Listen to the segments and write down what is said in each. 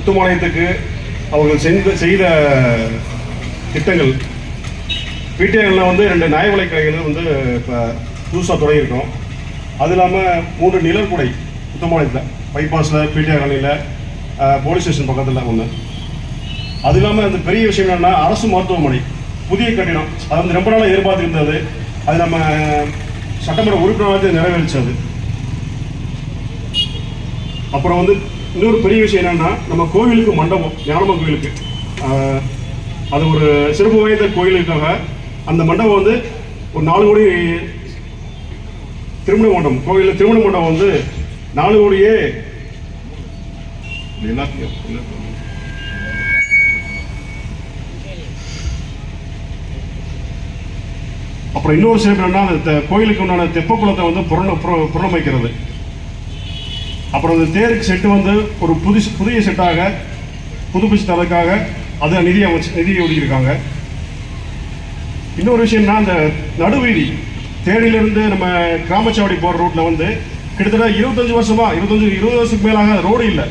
முத்துமாலயத்துக்கு அவர்கள் செஞ்ச செய்த திட்டங்கள். பிடிஐகளில் வந்து ரெண்டு நியாய கலைகள் கடைகள் வந்து இப்போ புதுசாக தொடங்கியிருக்கோம் அது இல்லாமல் மூன்று நிழற்குடை முத்துமாலயத்தில் பைபாஸில் பிடிஐ காலனியில் போலீஸ் ஸ்டேஷன் பக்கத்தில் ஒன்று அது இல்லாமல் அந்த பெரிய விஷயம் என்னென்னா அரசு மருத்துவமனை புதிய கட்டிடம். அது வந்து ரொம்ப நாளாக எதிர்பார்த்துருந்தது. அது நம்ம சட்டமன்ற உறுப்பினராக நிறைவேறிச்சது அப்புறம் வந்து இன்னொரு பெரிய விஷயம் என்னென்னா நம்ம கோவிலுக்கு மண்டபம் ஞானம கோவிலுக்கு. அது ஒரு சிறப்பு வாய்ந்த கோயிலுக்காக அந்த மண்டபம் வந்து ஒரு நாலு கோடி திருமண மண்டபம். கோயிலில் திருமண மண்டபம் வந்து நாலு கோடியே எல்லாத்தையும் அப்புறம் இன்னொரு சிறப்பு என்னன்னா அந்த கோயிலுக்கு உண்டான தெப்ப குளத்தை வந்து புரண புற- அப்புறம் அந்த தேருக்கு செட்டு வந்து ஒரு புது புதிய செட்டாக புதுப்பிச்சு தரதுக்காக அது நிதி அமைச்சு நிதி ஒதுக்கியிருக்காங்க. இன்னொரு விஷயம்னா அந்த நடுவீதி தேனியிலிருந்து நம்ம கிராமச்சாவடி போகிற ரூட்டில் வந்து கிட்டத்தட்ட இருபத்தஞ்சு வருஷமா இருபத்தஞ்சு இருபது வருஷத்துக்கு மேலாக ரோடு இல்லை.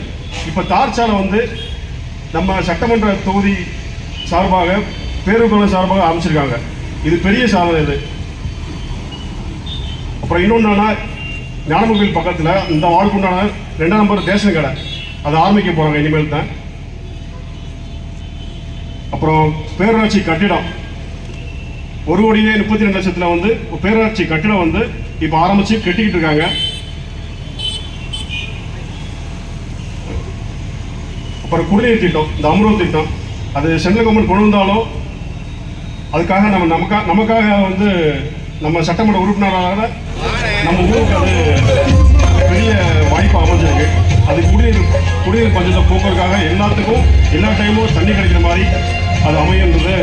இப்போ தார் சாலை வந்து நம்ம சட்டமன்ற தொகுதி சார்பாக பேரூர்குழு சார்பாக அமைச்சிருக்காங்க. இது பெரிய சாதனை இது. அப்புறம் இன்னொன்னா ஞானமொழியில் பக்கத்தில் இந்த வார்டுக்கு உண்டான ரெண்டாம் நம்பர் ரேஷன் கடை. அதை ஆரம்பிக்க போகிறாங்க இனிமேல் தான். அப்புறம் பேரூராட்சி கட்டிடம். ஒரு கோடியே முப்பத்தி ரெண்டு லட்சத்தில் வந்து பேரூராட்சி கட்டிடம் வந்து இப்போ ஆரம்பித்து கட்டிக்கிட்டு இருக்காங்க. அப்புறம் குடிநீர் திட்டம் இந்த அம்ருத் திட்டம். அது சென்ட்ரல் கவர்மெண்ட் கொண்டு வந்தாலும் அதுக்காக நம்ம நமக்காக நமக்காக வந்து நம்ம சட்டமன்ற உறுப்பினராக நம்ம ஊருக்கு அது பெரிய வாய்ப்பு அமைஞ்சிருக்கு. அது குடிநீர் குடிநீர் பஞ்சத்தை போக்குறதுக்காக எல்லாத்துக்கும் எல்லா டைமும் தண்ணி கிடைக்கிற மாதிரி அது அமையன்றது